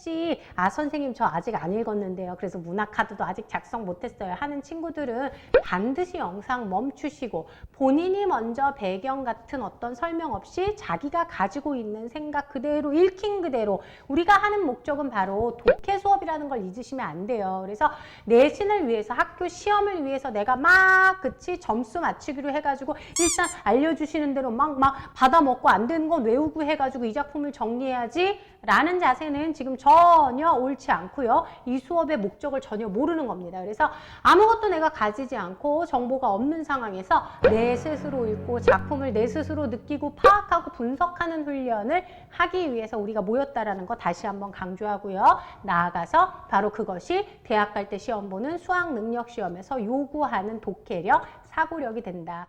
혹시 아 선생님 저 아직 안 읽었는데요. 그래서 문화 카드도 아직 작성 못했어요. 하는 친구들은 반드시 영상 멈추시고 본인이 먼저 배경 같은 어떤 설명 없이 자기가 가지고 있는 생각 그대로 읽힌 그대로 우리가 하는 목적은 바로 독해 수업이라는 걸 잊으시면 안 돼요. 그래서 내신을 위해서 학교 시험을 위해서 내가 막 그치 점수 맞추기로 해가지고 일단 알려주시는 대로 막 막 받아 먹고 안 되는 건 외우고 해가지고 이 작품을 정리해야지 라는 자세는 지금 전혀 옳지 않고요. 이 수업의 목적을 전혀 모르는 겁니다. 그래서 아무것도 내가 가지지 않고 정보가 없는 상황에서 내 스스로 읽고 작품을 내 스스로 느끼고 파악하고 분석하는 훈련을 하기 위해서 우리가 모였다라는 거 다시 한번 강조하고요. 나아가서 바로 그것이 대학 갈 때 시험 보는 수학 능력 시험에서 요구하는 독해력, 사고력이 된다.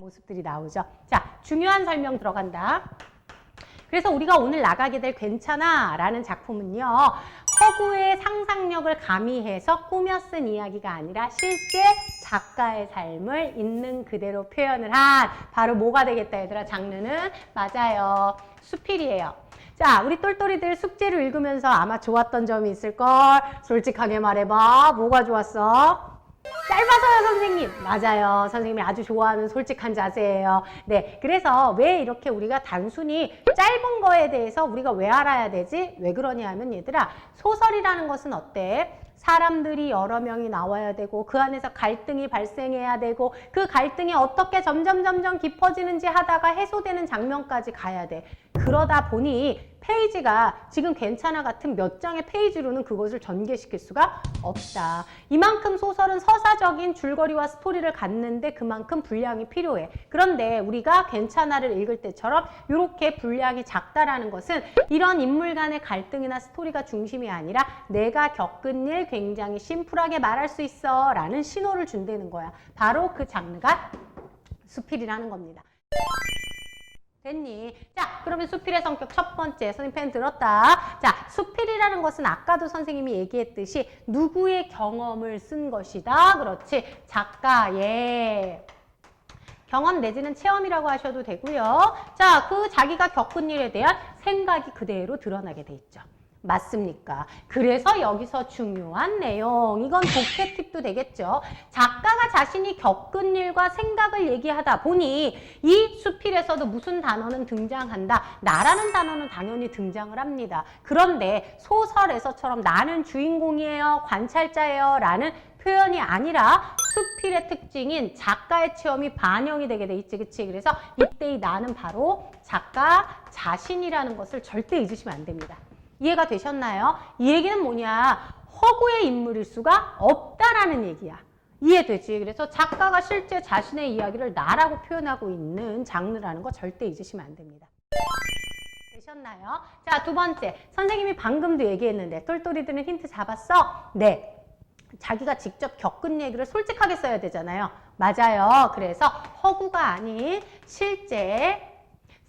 모습들이 나오죠. 자, 중요한 설명 들어간다. 그래서 우리가 오늘 나가게 될 괜찮아 라는 작품은요. 허구의 상상력을 가미해서 꾸며 쓴 이야기가 아니라 실제 작가의 삶을 있는 그대로 표현을 한 바로 뭐가 되겠다 얘들아 장르는 맞아요. 수필이에요. 자, 우리 똘똘이들 숙제를 읽으면서 아마 좋았던 점이 있을걸. 솔직하게 말해봐. 뭐가 좋았어? 짧아서요, 선생님. 맞아요. 선생님이 아주 좋아하는 솔직한 자세예요. 네. 그래서 왜 이렇게 우리가 단순히 짧은 거에 대해서 우리가 왜 알아야 되지? 왜 그러냐 하면 얘들아, 소설이라는 것은 어때? 사람들이 여러 명이 나와야 되고 그 안에서 갈등이 발생해야 되고 그 갈등이 어떻게 점점 점점 깊어지는지 하다가 해소되는 장면까지 가야 돼. 그러다 보니 페이지가 지금 괜찮아 같은 몇 장의 페이지로는 그것을 전개시킬 수가 없다. 이만큼 소설은 서사적인 줄거리와 스토리를 갖는데 그만큼 분량이 필요해. 그런데 우리가 괜찮아를 읽을 때처럼 이렇게 분량이 작다라는 것은 이런 인물 간의 갈등이나 스토리가 중심이 아니라 내가 겪은 일 굉장히 심플하게 말할 수 있어 라는 신호를 준다는 거야. 바로 그 장르가 수필이라는 겁니다. 됐니? 자, 그러면 수필의 성격 첫 번째. 선생님 펜 들었다. 자, 수필이라는 것은 아까도 선생님이 얘기했듯이 누구의 경험을 쓴 것이다. 그렇지. 작가의 경험 내지는 체험이라고 하셔도 되고요. 자, 그 자기가 겪은 일에 대한 생각이 그대로 드러나게 돼 있죠. 맞습니까? 그래서 여기서 중요한 내용, 이건 독해 팁도 되겠죠. 작가가 자신이 겪은 일과 생각을 얘기하다 보니 이 수필에서도 무슨 단어는 등장한다. 나라는 단어는 당연히 등장을 합니다. 그런데 소설에서처럼 나는 주인공이에요, 관찰자예요 라는 표현이 아니라 수필의 특징인 작가의 체험이 반영이 되게 돼 있지, 그치? 그래서 이때 이 나는 바로 작가 자신이라는 것을 절대 잊으시면 안 됩니다. 이해가 되셨나요? 이 얘기는 뭐냐? 허구의 인물일 수가 없다라는 얘기야. 이해되지? 그래서 작가가 실제 자신의 이야기를 나라고 표현하고 있는 장르라는 거 절대 잊으시면 안 됩니다. 되셨나요? 자, 두 번째. 선생님이 방금도 얘기했는데 똘똘이들은 힌트 잡았어? 네. 자기가 직접 겪은 얘기를 솔직하게 써야 되잖아요. 맞아요. 그래서 허구가 아닌 실제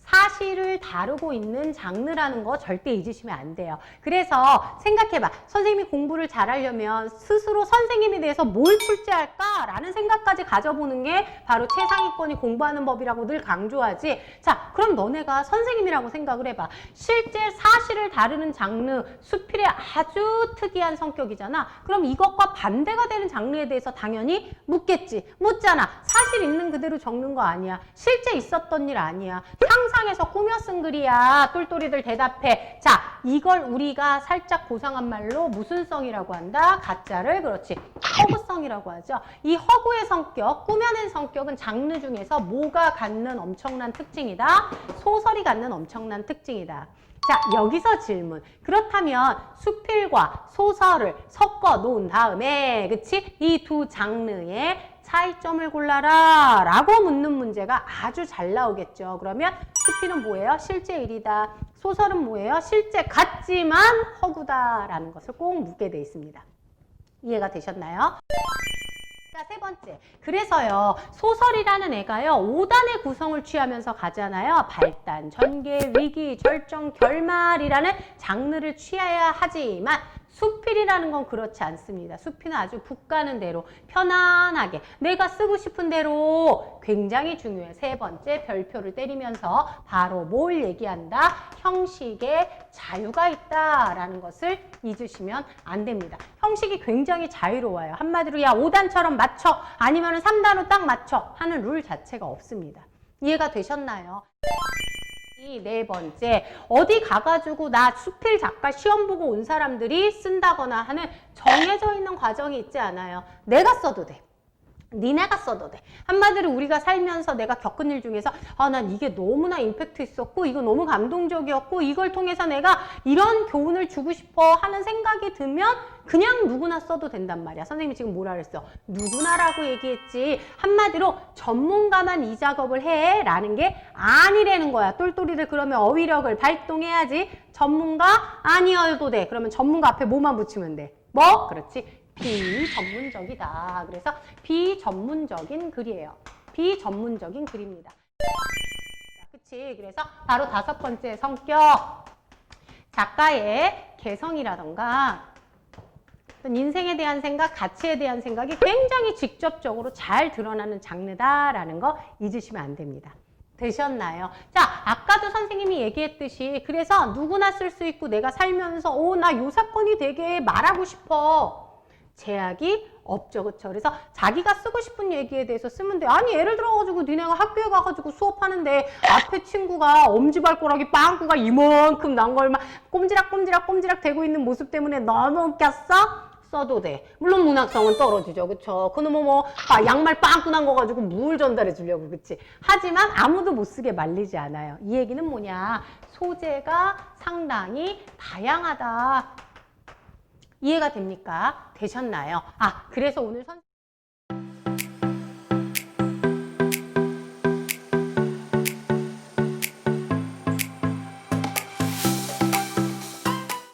사실을 다루고 있는 장르라는 거 절대 잊으시면 안 돼요. 그래서 생각해봐. 선생님이 공부를 잘하려면 스스로 선생님에 대해서 뭘 출제할까라는 생각까지 가져보는 게 바로 최상위권이 공부하는 법이라고 늘 강조하지. 자, 그럼 너네가 선생님이라고 생각을 해봐. 실제 사실을 다루는 장르, 수필의 아주 특이한 성격이잖아. 그럼 이것과 반대가 되는 장르에 대해서 당연히 묻겠지. 묻잖아. 사실 있는 그대로 적는 거 아니야. 실제 있었던 일 아니야. 상상 해서 꾸며 쓴 글이야. 똘똘이들 대답해. 자, 이걸 우리가 살짝 고상한 말로 무슨 성이라고 한다? 가짜를 그렇지. 허구성이라고 하죠. 이 허구의 성격, 꾸며낸 성격은 장르 중에서 뭐가 갖는 엄청난 특징이다? 소설이 갖는 엄청난 특징이다. 자, 여기서 질문. 그렇다면 수필과 소설을 섞어 놓은 다음에, 그치? 이 두 장르의 차이점을 골라라 라고 묻는 문제가 아주 잘 나오겠죠. 그러면 수필은 뭐예요? 실제 일이다. 소설은 뭐예요? 실제 같지만 허구다라는 것을 꼭 묻게 돼 있습니다. 이해가 되셨나요? 자, 세 번째. 그래서요, 소설이라는 애가요, 5단의 구성을 취하면서 가잖아요. 발단, 전개, 위기, 절정, 결말이라는 장르를 취해야 하지만, 수필이라는 건 그렇지 않습니다. 수필은 아주 북 가는 대로 편안하게 내가 쓰고 싶은 대로 굉장히 중요해. 세 번째 별표를 때리면서 바로 뭘 얘기한다? 형식에 자유가 있다라는 것을 잊으시면 안 됩니다. 형식이 굉장히 자유로워요. 한마디로 야 5단처럼 맞춰 아니면 3단으로 딱 맞춰 하는 룰 자체가 없습니다. 이해가 되셨나요? 이네 번째 어디 가가지고 나 수필 작가 시험 보고 온 사람들이 쓴다거나 하는 정해져 있는 과정이 있지 않아요. 내가 써도 돼. 니네가 써도 돼. 한마디로 우리가 살면서 내가 겪은 일 중에서 아, 난 이게 너무나 임팩트 있었고 이거 너무 감동적이었고 이걸 통해서 내가 이런 교훈을 주고 싶어 하는 생각이 들면 그냥 누구나 써도 된단 말이야. 선생님이 지금 뭐라 그랬어? 누구나라고 얘기했지. 한마디로 전문가만 이 작업을 해 라는 게 아니라는 거야. 똘똘이를 그러면 어휘력을 발동해야지. 전문가 아니어도 돼. 그러면 전문가 앞에 뭐만 붙이면 돼? 뭐? 그렇지. 비전문적이다. 그래서 비전문적인 글이에요. 비전문적인 글입니다. 그치? 그래서 바로 다섯 번째 성격. 작가의 개성이라던가 인생에 대한 생각, 가치에 대한 생각이 굉장히 직접적으로 잘 드러나는 장르다라는 거 잊으시면 안 됩니다. 되셨나요? 자, 아까도 선생님이 얘기했듯이 그래서 누구나 쓸 수 있고 내가 살면서 오, 나 요 사건이 되게 말하고 싶어. 제약이 없죠. 그쵸? 그래서 자기가 쓰고 싶은 얘기에 대해서 쓰면 돼. 아니, 예를 들어가지고 니네가 학교에 가가지고 수업하는데 앞에 친구가 엄지발가락이 빵꾸가 이만큼 난 걸 막 꼼지락꼼지락 꼼지락 대고 있는 모습 때문에 너무 웃겼어? 써도 돼. 물론 문학성은 떨어지죠. 그쵸? 그놈은 뭐, 아, 양말 빵꾸 난 거 가지고 물 전달해 주려고. 그치? 하지만 아무도 못 쓰게 말리지 않아요. 이 얘기는 뭐냐? 소재가 상당히 다양하다. 이해가 됩니까? 되셨나요? 아, 그래서 오늘 선